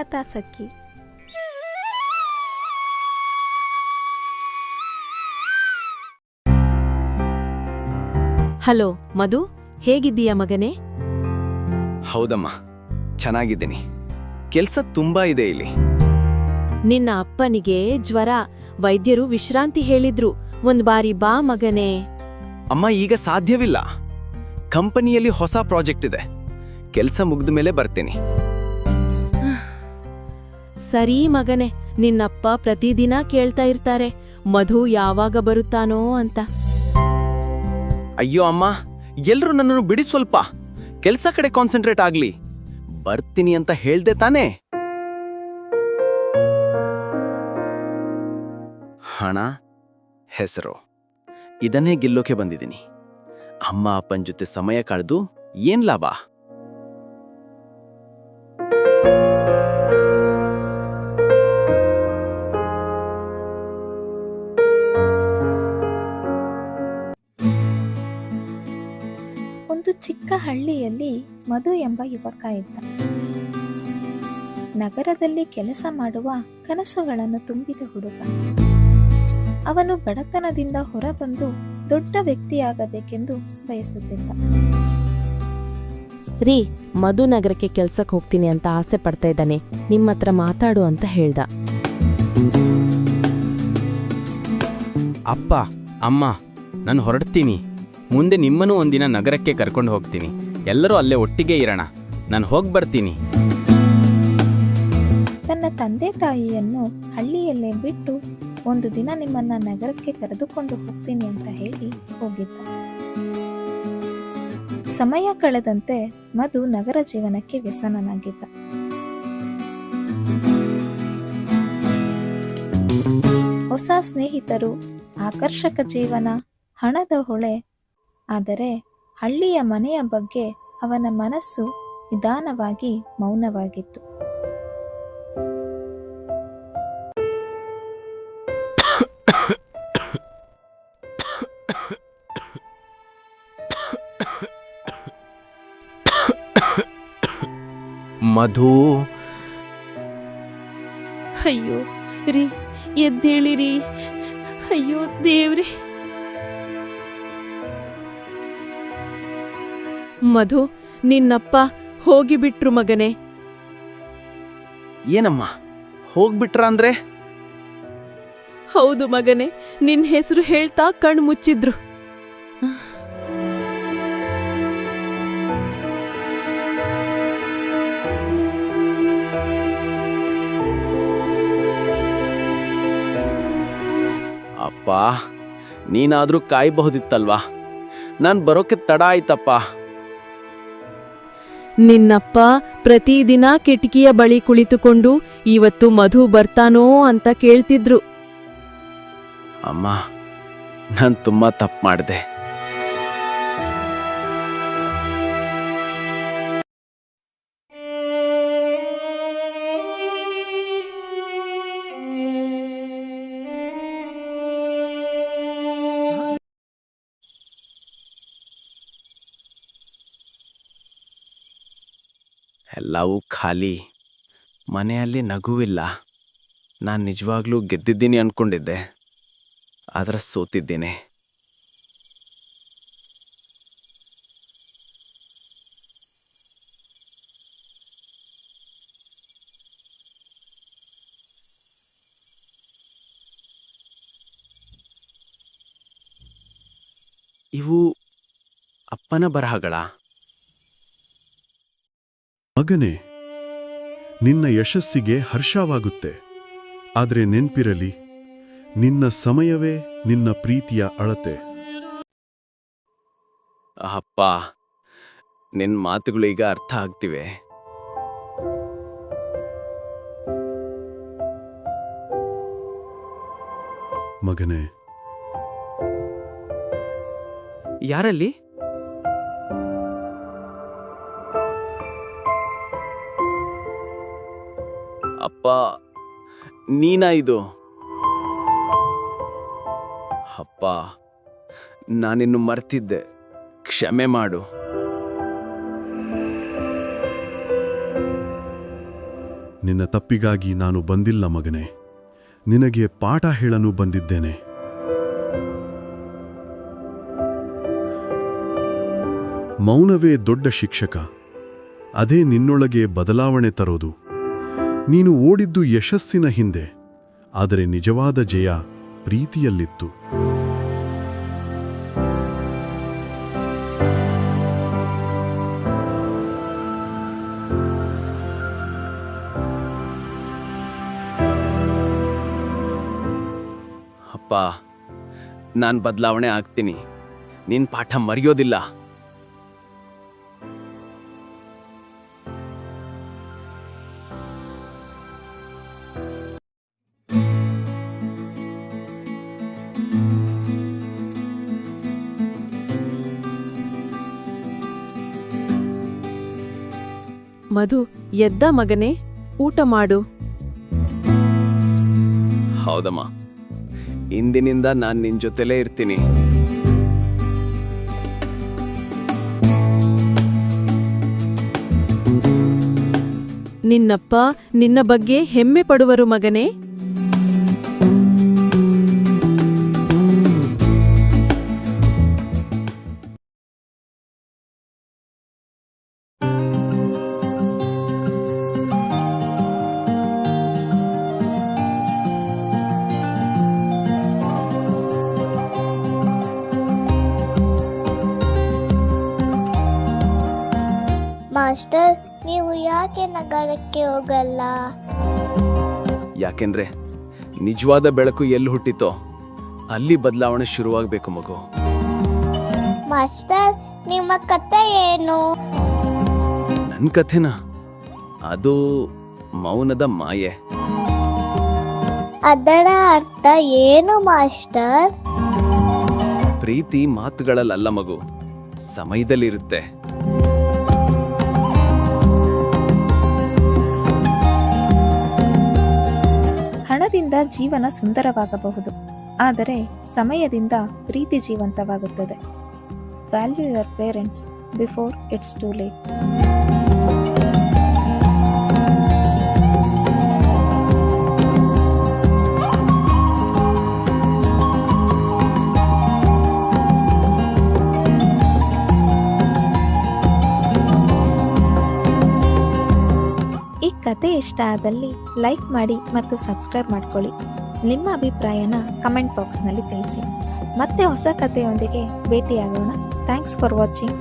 ಕಥಾ ಸಖಿ ಹಲೋ ಮಧು ಹೇಗಿದ್ದೀಯ ಮಗನೇ? ಹೌದಮ್ಮ ಚೆನ್ನಾಗಿದ್ದೀನಿ. ಕೆಲ್ಸ ತುಂಬಾ ಇದೆ ಇಲ್ಲಿ. ನಿನ್ನ ಅಪ್ಪನಿಗೆ ಜ್ವರ ವೈದ್ಯರು ವಿಶ್ರಾಂತಿ ಹೇಳಿದ್ರು. ಒಂದ್ ಬಾರಿ ಬಾ ಮಗನೇ. ಅಮ್ಮ ಈಗ ಸಾಧ್ಯವಿಲ್ಲ. ಕಂಪನಿಯಲ್ಲಿ ಹೊಸ ಪ್ರಾಜೆಕ್ಟ್ ಇದೆ. ಕೆಲ್ಸ ಮುಗಿದ ಮೇಲೆ ಬರ್ತೀನಿ. ಸರಿ ಮಗನೆ, ನಿನ್ನಪ್ಪ ಪ್ರತಿದಿನ ಕೇಳ್ತಾ ಇರ್ತಾರೆ, ಮಧು ಯಾವಾಗ ಬರುತ್ತಾನೋ ಅಂತ. ಅಯ್ಯೋ ಅಮ್ಮ, ಎಲ್ರೂ ನನ್ನನ್ನು ಬಿಡಿ ಸ್ವಲ್ಪ. ಕೆಲ್ಸ ಕಡೆ ಕಾನ್ಸಂಟ್ರೇಟ್ ಆಗ್ಲಿ. ಬರ್ತೀನಿ ಅಂತ ಹೇಳ್ದೆ ತಾನೇ. ಹಣ, ಹೆಸರು, ಇದನ್ನೇ ಗೆಲ್ಲೋಕೆ ಬಂದಿದ್ದೀನಿ. ಅಮ್ಮ ಅಪ್ಪನ ಜೊತೆ ಸಮಯ ಕಳೆದು ಏನ್ ಲಾಭ? ಚಿಕ್ಕ ಹಳ್ಳಿಯಲ್ಲಿ ಮಧು ಎಂಬ ಯುವಕ ಇದ್ದ. ನಗರದಲ್ಲಿ ಕೆಲಸ ಮಾಡುವ ಕನಸುಗಳನ್ನು ತುಂಬಿದ ಹುಡುಗ. ಅವನು ಬಡತನದಿಂದ ಹೊರಬಂದು ದೊಡ್ಡ ವ್ಯಕ್ತಿಯಾಗಬೇಕೆಂದು ಬಯಸುತ್ತಿದ್ದ. ರೀ ಮಧು ನಗರಕ್ಕೆ ಕೆಲ್ಸಕ್ಕೆ ಹೋಗ್ತೀನಿ ಅಂತ ಆಸೆ ಪಡ್ತಾ ಇದ್ದಾನೆ. ನಿಮ್ಮ ಹತ್ರ ಮಾತಾಡು ಅಂತ ಹೇಳ್ದ. ಅಪ್ಪ ಅಮ್ಮ ನಾನು ಹೊರಡ್ತೀನಿ. ಮುಂದೆ ನಿಮ್ಮನ್ನು ಒಂದಿನ ನಗರಕ್ಕೆ ಕರ್ಕೊಂಡು ಹೋಗ್ತೀನಿ. ಎಲ್ಲರೂ ಅಲ್ಲೇ ಒಟ್ಟಿಗೆ ಇರೋಣ. ನಾನು ಹೋಗಿ ಬರ್ತೀನಿ. ತನ್ನ ತಂದೆ ತಾಯಿಯನ್ನು ಹಳ್ಳಿಯಲ್ಲೇ ಬಿಟ್ಟು ಒಂದು ದಿನ ನಿಮ್ಮನ್ನ ನಗರಕ್ಕೆ ಕರೆದುಕೊಂಡು ಹೋಗ್ತೀನಿ ಅಂತ ಹೇಳಿ ಹೋಗಿದ್ದ. ಸಮಯ ಕಳೆದಂತೆ ಮಧು ನಗರ ಜೀವನಕ್ಕೆ ವ್ಯಸನನಾಗಿದ್ದ. ಹೊಸ ಸ್ನೇಹಿತರು, ಆಕರ್ಷಕ ಜೀವನ, ಹಣದ ಹೊಳೆ ಆದರೆ ಹಳ್ಳಿಯ ಮನೆಯ ಬಗ್ಗೆ ಅವನ ಮನಸ್ಸು ನಿಧಾನವಾಗಿ ಮೌನವಾಗಿತ್ತು. ಮಧು. ಅಯ್ಯೋ ರೀ ಎದ್ದೇಳಿರಿ. ಅಯ್ಯೋ ದೇವ್ರೆ. ಮಧು ನಿನ್ನಪ್ಪ ಹೋಗಿಬಿಟ್ರು ಮಗನೇ. ಏನಮ್ಮ? ಹೋಗ್ಬಿಟ್ರ ಅಂದ್ರೆ? ಹೌದು ಮಗನೇ ನಿನ್ ಹೆಸರು ಹೇಳ್ತಾ ಕಣ್ಣು ಮುಚ್ಚಿದ್ರು. ಅಪ್ಪ ನೀನಾದ್ರೂ ಕಾಯಬಹುದಿತ್ತಲ್ವಾ? ನಾನ್ ಬರೋಕೆ ತಡ ಆಯ್ತಪ್ಪ. ನಿನ್ನಪ್ಪ ಪ್ರತಿದಿನ ಕಿಟಕಿಯ ಬಳಿ ಕುಳಿತುಕೊಂಡು, ಇವತ್ತು ಮಧು ಬರ್ತಾನೋ ಅಂತ ಕೇಳ್ತಿದ್ರು. ಅಮ್ಮ, ನಾನು ತುಂಬಾ ತಪ್ಪು ಮಾಡಿದೆ. ಎಲ್ಲವೂ ಖಾಲಿ. ಮನೆಯಲ್ಲಿ ನಗುವಿಲ್ಲ. ನಾನು ನಿಜವಾಗ್ಲೂ ಗೆದ್ದಿದ್ದೀನಿ ಅಂದ್ಕೊಂಡಿದ್ದೆ ಆದರೆ ಸೋತಿದ್ದೀನಿ. ಇವು ಅಪ್ಪನ ಬರಹಗಳ? ಮಗನೇ ನಿನ್ನ ಯಶಸ್ಸಿಗೆ ಹರ್ಷವಾಗುತ್ತೆ. ಆದರೆ ನೆನ್ಪಿರಲಿ ನಿನ್ನ ಸಮಯವೇ ನಿನ್ನ ಪ್ರೀತಿಯ ಅಳತೆ. ಅಪ್ಪ ನಿನ್ನ ಮಾತುಗಳು ಈಗ ಅರ್ಥ ಆಗ್ತಿವೆ. ಮಗನೇ. ಯಾರಲ್ಲಿ? ಅಪ್ಪ, ನೀನಾ ಇದು? ಅಪ್ಪ, ನಾನಿನ್ನು ಮರ್ತಿದ್ದೆ. ಕ್ಷಮೆ ಮಾಡು. ನಿನ್ನ ತಪ್ಪಿಗಾಗಿ ನಾನು ಬಂದಿಲ್ಲ ಮಗನೇ. ನಿನಗೆ ಪಾಠ ಹೇಳಲು ಬಂದಿದ್ದೇನೆ. ಮೌನವೇ ದೊಡ್ಡ ಶಿಕ್ಷಕ. ಅದೇ ನಿನ್ನೊಳಗೆ ಬದಲಾವಣೆ ತರೋದು. ನೀನು ಓಡಿದ್ದು ಯಶಸ್ಸಿನ ಹಿಂದೆ, ಆದರೆ ನಿಜವಾದ ಜಯ ಪ್ರೀತಿಯಲ್ಲಿತ್ತು. ಅಪ್ಪ, ನಾನು ಬದಲಾವಣೆ ಆಗ್ತೀನಿ. ನಿನ್ನ ಪಾಠ ಮರೆಯೋದಿಲ್ಲ. ಮಧು ಎದ್ದ ಮಗನೇ ಊಟ ಮಾಡು. ಹೌದಮ್ಮ. ಇಂದಿನಿಂದ ನಾನು ನಿನ್ ಜೊತೆಲೇ ಇರ್ತೀನಿ. ನಿನ್ನಪ್ಪ ನಿನ್ನ ಬಗ್ಗೆ ಹೆಮ್ಮೆ ಪಡುವರು ಮಗನೇ. ಮಾಸ್ಟರ್ ನೀವು ಯಾಕೆ ನಗರಕ್ಕೆ ಹೋಗಲ್ಲ? ಯಾಕೆಂದ್ರೆ ನಿಜವಾದ ಬೆಳಕು ಎಲ್ಲಿ ಹುಟ್ಟಿತೋ ಅಲ್ಲಿ ಬದಲಾವಣೆ ಶುರುವಾಗಬೇಕು ಮಗು. ಮಾಸ್ಟರ್ ನಿಮ್ಮ ಕತೆ ಏನು? ನನ್ನ ಕಥೆನಾ? ಅದು ಮೌನದ ಮಾಯೆ. ಅದರ ಅರ್ಥ ಏನು ಮಾಸ್ಟರ್? ಪ್ರೀತಿ ಮಾತುಗಳಲ್ಲ ಮಗು ಸಮಯದಲ್ಲಿರುತ್ತೆ. ಹಣದಿಂದ ಜೀವನ ಸುಂದರವಾಗಬಹುದು. ಆದರೆ ಸಮಯದಿಂದ ಪ್ರೀತಿ ಜೀವಂತವಾಗುತ್ತದೆ. Value your parents before it's too late ಕತೆ ಇಷ್ಟ ಆದಲ್ಲಿ ಲೈಕ್ ಮಾಡಿ ಮತ್ತು ಸಬ್ಸ್ಕ್ರೈಬ್ ಮಾಡ್ಕೊಳ್ಳಿ. ನಿಮ್ಮ ಅಭಿಪ್ರಾಯನ ಕಮೆಂಟ್ ಬಾಕ್ಸ್ನಲ್ಲಿ ತಿಳಿಸಿ. ಮತ್ತೆ ಹೊಸ ಕಥೆಯೊಂದಿಗೆ ಭೇಟಿಯಾಗೋಣ. Thanks for watching.